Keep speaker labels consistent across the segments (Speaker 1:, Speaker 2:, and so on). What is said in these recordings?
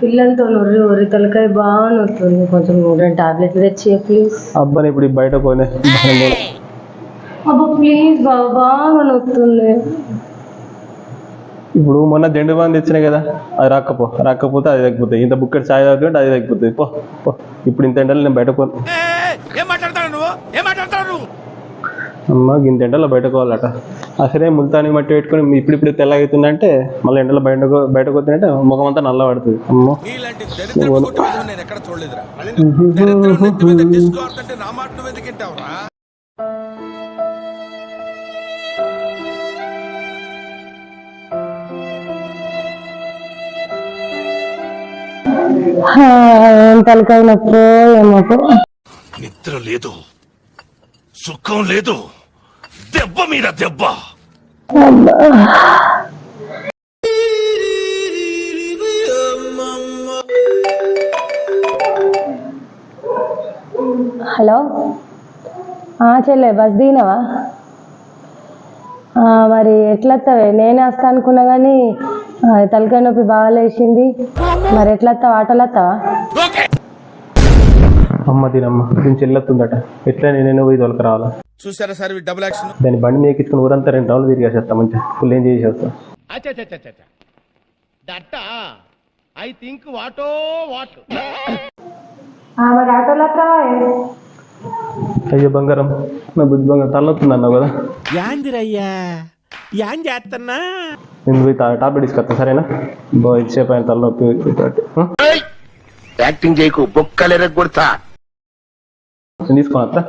Speaker 1: పిల్లలతో నొర్రి ఒర్రి తలకాయ బాగా నొస్తుంది కొంచెం రెండు టాబ్లెట్లు తెచ్చి ప్లీజ్.
Speaker 2: అబ్బాని ఇప్పుడు బయట పోయినా.
Speaker 1: అబ్బా ప్లీజ్ బాబా బాగా నొస్తుంది
Speaker 2: ఇప్పుడు మొన్న జెండు బాంది తెచ్చినాయి కదా అది రాకపో రాకపోతే అది తగ్గిపోతాయి ఇంత బుక్కడి చాయ్ తాగుతుంటే అది తగ్గిపోతుంది పో పో. ఇప్పుడు ఇంత ఎండలు నేను బయట పోను.
Speaker 3: ఏం మాట్లాడతాడు నువ్వు? ఏం మాట్లాడతాడు నువ్వు
Speaker 2: అమ్మ ఇంత ఎండలో బయటకు పోవాలట అసలే ముల్తాని మట్టి పెట్టుకుని ఇప్పుడు ఇప్పుడు తెల్లగవుతుందంటే మళ్ళీ ఎండలో బయటకు బయటకు వస్తుందంటే ముఖం అంతా నల్ల పడుతుంది. అమ్మో.
Speaker 1: తలకాయ నొప్పి ఏమో
Speaker 3: నిద్ర లేదు. సుఖం లేదు. దెబ్బ మీద దెబ్బ.
Speaker 1: హలో? ఆ చెల్లె బస్ దిగినావా? మరి ఎట్లా వస్తావే నేనే వస్తా అనుకున్నా కానీ తలకాయ నొప్పి బాగా లేచింది మరి ఎట్లా వస్తావు ఆటోలో వస్తావా
Speaker 2: అమ్మ దీనమ్మ దీని చెల్లెత్తుందట. ఎట్లా నేను పోయి తొలక రావాలా?
Speaker 3: చూసారా సార్ డబుల్ యాక్షన్
Speaker 2: దాని బండి మేకించుకుని ఊరంతా రెండు రౌండ్లు తిరిగేసేస్తా మంచిగా ఫుల్ ఏం చేసేస్తా.
Speaker 3: దట్ట ఐ థింక్ వాటో వాట్.
Speaker 1: మరి ఆటోలో వస్తావా
Speaker 2: అయ్యో బంగారం నా బుద్ధి బంగారం తలనొస్తుంది అన్నావు కదా.
Speaker 3: యాందిరయ్యా యాన్ చేస్తున్నా
Speaker 2: నేను పోయి తా- టాబ్లెట్ తీసుకొస్తా సరేనా? బో ఇచ్చేపు ఆయన తలనొప్పి?
Speaker 3: యాక్టింగ్ చేయకు బొక్కలేరక కొడతా
Speaker 2: నేను తీసుకొని వస్తా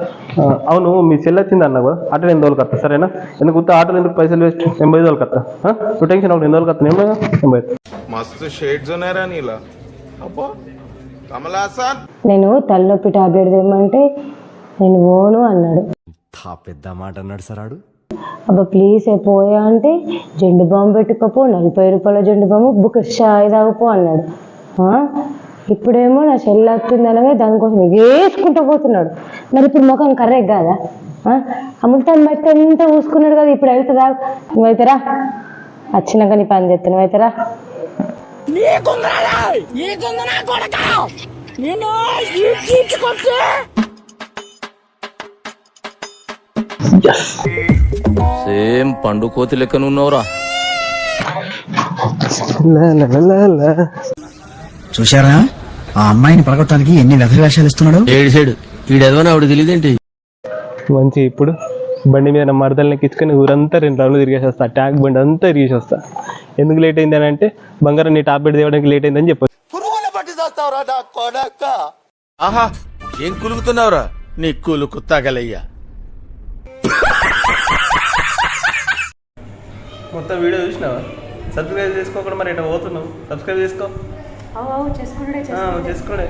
Speaker 2: అవును మీ సెల్ వచ్చింది అన్న కూడా ఆటలు ఎన్ని రోజులు కత్తా సరేనా? ఎందుకు గుర్తు ఆటలు ఎందుకు పైసలు వేస్ట్? ఎనభై ఐదు కత్తా టెన్షన్ ఒకటి ఎన్ని రోజులు కత్తా ఎనభై
Speaker 4: మస్తు షేడ్స్ ఉన్నాయా నీలా. అబ్బా కమలాసన్
Speaker 1: నేను తలనొప్పి టాబ్లెట్ ఏమంటే నేను ఓను అన్నాడు.
Speaker 5: పెద్ద మాట అన్నాడు సార్ ఆడు.
Speaker 1: అబ్బా ప్లీజ్ పోయా అంటే జెండు బాంబు పెట్టుకపో నలభై రూపాయల జెండు బాంబు బుక్ షాయి తాగుపో అన్నాడు. ఇప్పుడేమో నా చెల్లి వస్తుంది అలాగే దానికోసం వేసుకుంటూ పోతున్నాడు. మరి ఇప్పుడు ముఖం కర్రెక్ కాదా? ఆ? అమృతాన్ని బట్టి అంతా చూసుకున్నాడు కదా ఇప్పుడు వెళ్తుందా నువ్వైతేరా వచ్చినాక నీ పని చేస్తాను. నువ్వైతేరా
Speaker 6: సేమ్ పండు కోతి లెక్కన ఉన్నావురా
Speaker 2: లా, లా, లా, లా, లా.
Speaker 7: చూశారా? ఆ అమ్మాయిని పడగొట్టడానికి ఎన్ని వ్యధ వేషాలు ఇస్తున్నాడు?
Speaker 6: ఏడు సైడు ఈడెదవని ఆవిడ తెలియదేంటి?
Speaker 2: మంచి ఇప్పుడు బండి మీద నా మరదల్ని ఎక్కించుకొని ఊరంతా రెండు రౌండ్లు తిరిగేసి వస్తా ట్యాంక్ బండి అంతా తిరిగేసి వస్తా ఎందుకు లేట్ అయింది అని అంటే బంగారం నీ టాబ్లెట్ తేవడానికి లేట్ అయిందని చెప్పు
Speaker 3: పురుగుల పట్టి చేస్తావురా నా కొడక. ఆహా ఏం కులుకుతున్నావురా? నీ కులుకు తగలయ్యా.
Speaker 2: మొత్తం వీడియో చూసినావా? సబ్స్క్రైబ్ చేసుకోకుండా మరి ఇట్లా పోతున్నావు? సబ్స్క్రైబ్ చేసుకో.
Speaker 1: చేసుకుంటే
Speaker 2: చేసుకోండి